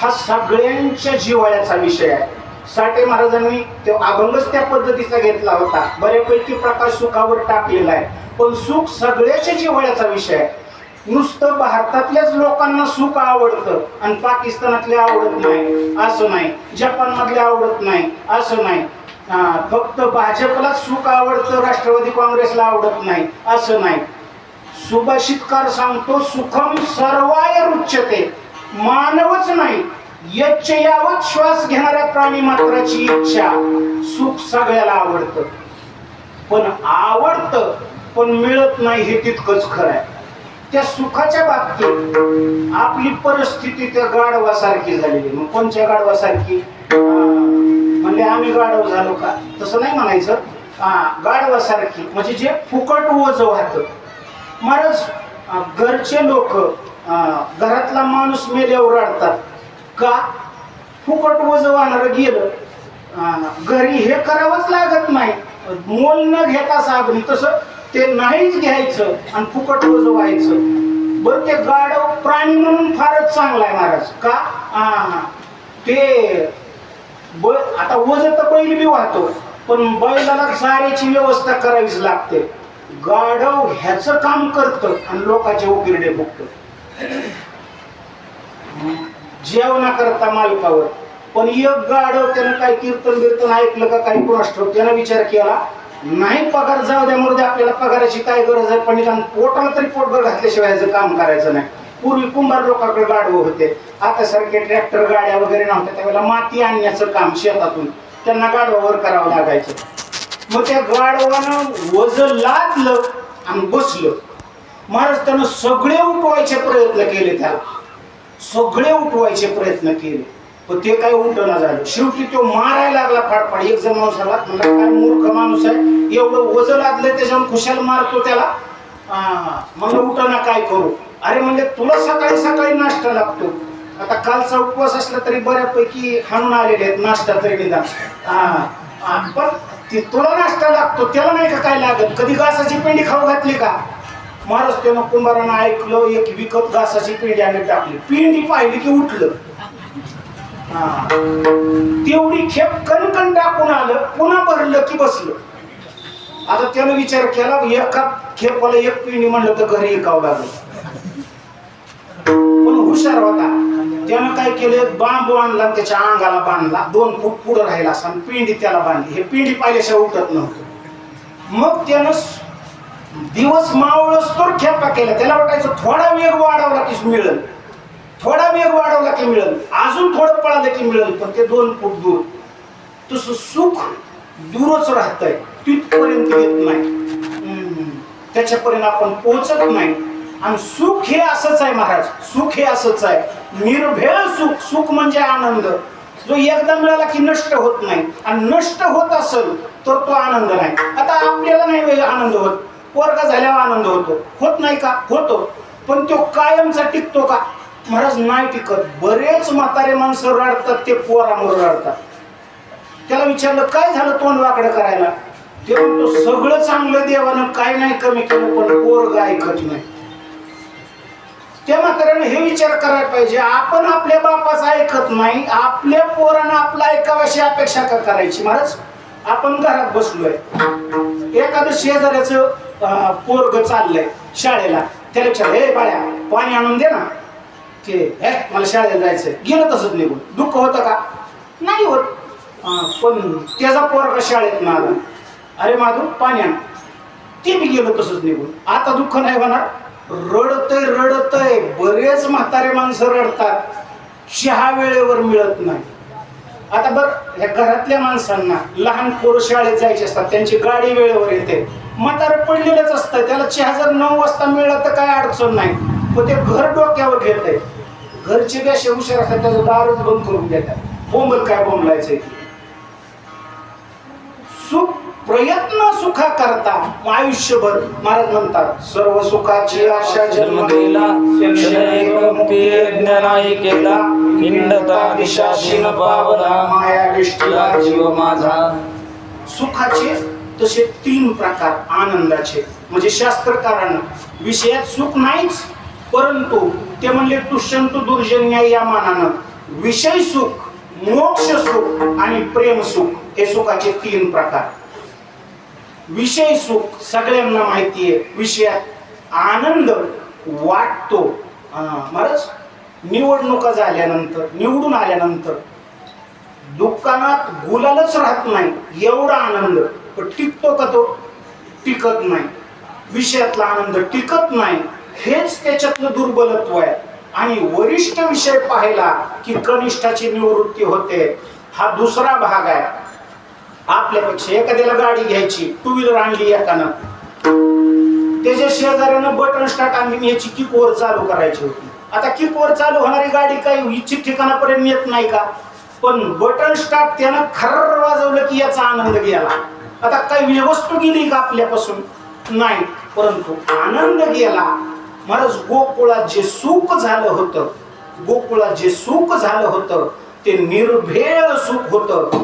हा सगळ्यांच्या जिव्हाळ्याचा विषय आहे. साठे महाराजांनी तो अभंगच त्या पद्धतीचा घेतला होता. बऱ्यापैकी प्रकाश सुखावर टाकलेला आहे. पण सुख सगळ्याच्या जिव्हाळ्याचा विषय आहे. नुसतं भारतातल्याच लोकांना सुख आवडतं आणि पाकिस्तानातले आवडत नाही. असं नाही. जपानमधले आवडत नाही. असं नाही. हा, फक्त भाजपला सुख आवडतं राष्ट्रवादी काँग्रेसला आवडत नाही. असं नाही. सुभाषितकार सांगतो सुखम सर्वाय रुच्यते. मानवच नाही यच्छयावत श्वास घेणाऱ्या प्राणी मात्राची इच्छा सुख सगळ्याला आवडतं. पण आवडतं पण मिळत नाही हे तितकंच खरं आहे त्या सुखाच्या बाबतीत आपली परिस्थिती त्या गाढवासारखी झालेली. मग कोणच्या गाढवासारखी? म्हणजे आम्ही गाढव झालो का? तसं नाही म्हणायचं. हा गाढवासारखी. म्हणजे जे फुकट ओझ वाहत. महाराज घरचे लोक घरातला माणूस मेल्यावर रडतात का? फुकट ओझ वाहणारं गेलं. घरी हे करावंच लागत नाही. मोल न घेता साबणी तसं ते नाहीच घ्यायचं आणि फुकट वजवायचं व्हायचं. बरं ते गाडव प्राणी म्हणून फारच चांगला आहे महाराज. का? ते ब आता वज तर बैल बी वाहतो पण बैलाला चाऱ्याची व्यवस्था करावीच लागते. गाढव ह्याचं काम करतं आणि लोकांचे उकिरडे फुकतं जेवणा करता मालकावर. पण एक गाडव त्यानं काय कीर्तन बिर्तन ऐकलं का काही कोणास त्यानं विचार केला नाही पगार जाऊ द्या आपल्याला पगाराची काय गरज आहे? पण निदान पोटाला तरी पोटभर घातल्याशिवाय काम करायचं नाही. पूर्वी कुंभार लोकांकडे गाढव होते. आता सारखे ट्रॅक्टर गाड्या वगैरे नव्हत्या. त्यावेळेला माती आणण्याचं काम शेतातून. त्यांना गाडवावर करावं लागायचं. मग त्या गाडवानं वज लादलं आणि बसलं. महाराज त्यानं सगळे उठवायचे प्रयत्न केले त्याला. सगळे उठवायचे प्रयत्न केले. पण ते काय उठना झालं. शेवटी तो मारायला लागला फाडफाड. एक जण माणूस आला म्हणला काय मूर्ख माणूस आहे? एवढं वजन लादलं त्याच्यावर खुशाल मारतो त्याला. म्हणलं उठना काय करू? अरे म्हणजे तुला सकाळी सकाळी नाश्ता लागतो. आता कालचा उपवास असला तरी बऱ्यापैकी हाणून आलेले आहेत नाश्ता तरी निदान. हा, पण ते तुला नाश्ता लागतो. त्याला नाही का काय लागत? कधी घासाची पेंडी खाऊ घातली का? महाराज त्यानं कुंभारानं ऐकलं एक विकत घासाची पेंडी आणि टाकली. पेंडी पाहिली की उठलं. हा. तेवढी खेप कणकण टाकून आलं पुन्हा भरलं की बसलं. आता त्यानं विचार केला एका खेपाला एक पिंडी म्हणलं तर घरी एकावं लागलं. पण हुशार होता. त्यानं काय केलं बांबू आणला आणि त्याच्या अंगाला बांधला. दोन फूट पुढं राहिला असा पेंडी पिंडी त्याला बांधली. हे पिंडी पाहिल्याशिवाय उठत नव्हतं. मग त्यानं दिवस मावळस तर खेपा केला. त्याला वाटायचं थोडा वेग वाढवला की मिळेल. थोडा वेग वाढवला की मिळेल. अजून थोडं पळालं की मिळेल पण ते दोन फूट दूर. तसं सुख दूरच राहतंय. तिथपर्यंत येत नाही. त्याच्यापर्यंत आपण पोहोचत नाही. आणि सुख हे असंच आहे महाराज. सुख हे असंच आहे. निर्भेळ सुख. सुख म्हणजे आनंद. जो एकदा मिळाला की नष्ट होत नाही. आणि नष्ट होत असेल तर तो आनंद नाही. आता आपल्याला नाही आनंद होत. वर्ग झाल्यावर आनंद होतो. होत नाही का? होतो. पण तो कायमचा टिकतो का? महाराज नाही टिकत. बरेच म्हातारे माणसं रडतात ते पोरामोर रडतात. त्याला विचारलं काय झालं तोंड वाकडं करायला? ते म्हणतो सगळं चांगलं देवानं काय नाही कमी केलं पण पोरग ऐकत नाही. त्या म्हाताऱ्यानं हे विचार करायला पाहिजे आपण आपल्या बापाचं ऐकत नाही. आपल्या पोरानं आपला ऐकावाशी अपेक्षा का करायची? महाराज आपण घरात बसलोय. एखादं शेजाऱ्याचं पोरग चाललंय शाळेला. त्याला विचार हे बाळ्या पाणी आणून दे ना. ते हे मला शाळेला जायचंय. गेलं तसंच निघून. दुःख होतं का? नाही होत. पण त्याचा पोरगा शाळेत ना आला. अरे माधू पाणी आण. ते मी गेलो तसंच निघून. आता दुःख नाही होणार. रडतय रडतय. बरेच म्हातारे माणसं रडतात. चहा वेळेवर मिळत नाही. आता बरं ह्या घरातल्या माणसांना लहान पोरं शाळेत जायचे असतात त्यांची गाडी वेळेवर येते. म्हातारं पडलेलंच असतं त्याला चहा जर नऊ वाजता मिळाला तर काय अडचण नाही. पण ते घर डोक्यावर घेत आहे घरचे कसे हुशार असतात त्याचं दारच बंद करून देतात. बोंबल काय बोंबलायचंय? ते. सुख प्रयत्न सुखा करता आयुष्यभर महाराज म्हणतात सर्व सुखाची आशा जन्म दिला गेला केला. खिंडता दिशाशीन पावला. माया विष्टीला जीव माझा. सुखाचे तसे तीन प्रकार आनंदाचे. म्हणजे शास्त्रकारानं विषयात सुख नाहीच परंतु ते म्हणले तुष्यंत दुर्जन्य या मानानं. विषय सुख मोक्ष सुख आणि प्रेम सुख हे सुखाचे तीन प्रकार. विषय सुख सगळ्यांना माहिती आहे. विषयात आनंद वाटतो. महाराज निवडणुका झाल्यानंतर निवडून आल्यानंतर दुकानात गुलालच राहत नाही एवढा आनंद. पण टिकतो का तो? टिकत नाही. विषयातला आनंद टिकत नाही. हेच त्याच्यातलं दुर्बलत्व आहे. आणि वरिष्ठ विषय पाहिला की कनिष्ठाची निवृत्ती होते. हा दुसरा भाग आहे. आपल्यापेक्षा एखाद्याला गाडी घ्यायची टू व्हीलर आणली एकानं. त्याच्या शेजाऱ्यानं बटन स्टार्ट आणली याची किक वर चालू करायची होती. आता किक वर चालू होणारी गाडी काही इच्छित ठिकाणापर्यंत येत नाही का? पण बटन स्टार्ट त्यानं खर्र वाजवलं की याचा आनंद गेला आता काही वस्तू गेली का आपल्यापासून? नाही. परंतु आनंद गेला महाराज गोकुळात जे सुख झालं होतं गोकुळात जे सुख झालं होतं ते निर्भेळ सुख होतं.